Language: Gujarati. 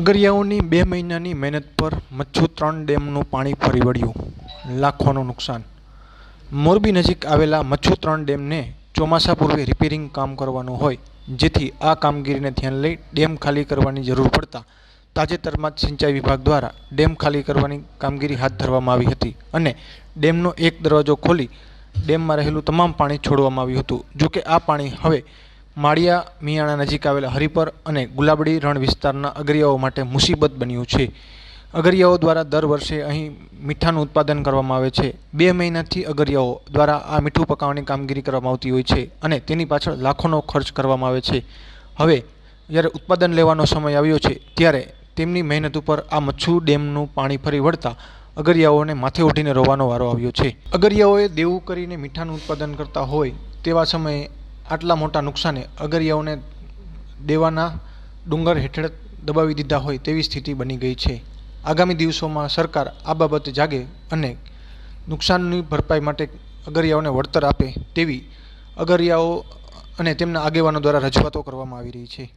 અગરિયાઓની બે મહિનાની મહેનત પર મચ્છુ ત્રણ ડેમનું પાણી ફરી વળ્યું. લાખોનું નુકસાન. મોરબી નજીક આવેલા મચ્છુ ત્રણ ડેમને ચોમાસા પૂર્વે રિપેરિંગ કામ કરવાનું હોય, જેથી આ કામગીરીને ધ્યાન લઈ ડેમ ખાલી કરવાની જરૂર પડતા તાજેતરમાં જ સિંચાઈ વિભાગ દ્વારા ડેમ ખાલી કરવાની કામગીરી હાથ ધરવામાં આવી હતી અને ડેમનો એક દરવાજો ખોલી ડેમમાં રહેલું તમામ પાણી છોડવામાં આવ્યું હતું. જોકે આ પાણી હવે માળિયા, મિયાણા નજીક આવેલા હરિપર અને ગુલાબડી રણ વિસ્તારના અગરિયાઓ માટે મુસીબત બન્યું છે. અગરિયાઓ દ્વારા દર વર્ષે અહીં મીઠાનું ઉત્પાદન કરવામાં આવે છે. બે મહિનાથી અગરિયાઓ દ્વારા આ મીઠું પકાવવાની કામગીરી કરવામાં આવતી હોય છે અને તેની પાછળ લાખોનો ખર્ચ કરવામાં આવે છે. હવે, જ્યારે ઉત્પાદન લેવાનો સમય આવ્યો છે, ત્યારે તેમની મહેનત ઉપર આ મચ્છુ ડેમનું પાણી ફરી વળતા અગરિયાઓને માથે ઉઠીને રોવાનો વારો આવ્યો છે. અગરિયાઓએ દેવું કરીને મીઠાનું ઉત્પાદન કરતા હોય તેવા સમયે આટલા મોટા નુકસાને અગરિયાઓને દેવાના ડુંગર હેઠળ દબાવી દીધા હોય તેવી સ્થિતિ બની ગઈ છે. આગામી દિવસોમાં સરકાર આ બાબતે જાગે અને નુકસાનની ભરપાઈ માટે અગરિયાઓને વળતર આપે તેવી અગરિયાઓ અને તેમના આગેવાનો દ્વારા રજૂઆતો કરવામાં આવી રહી છે.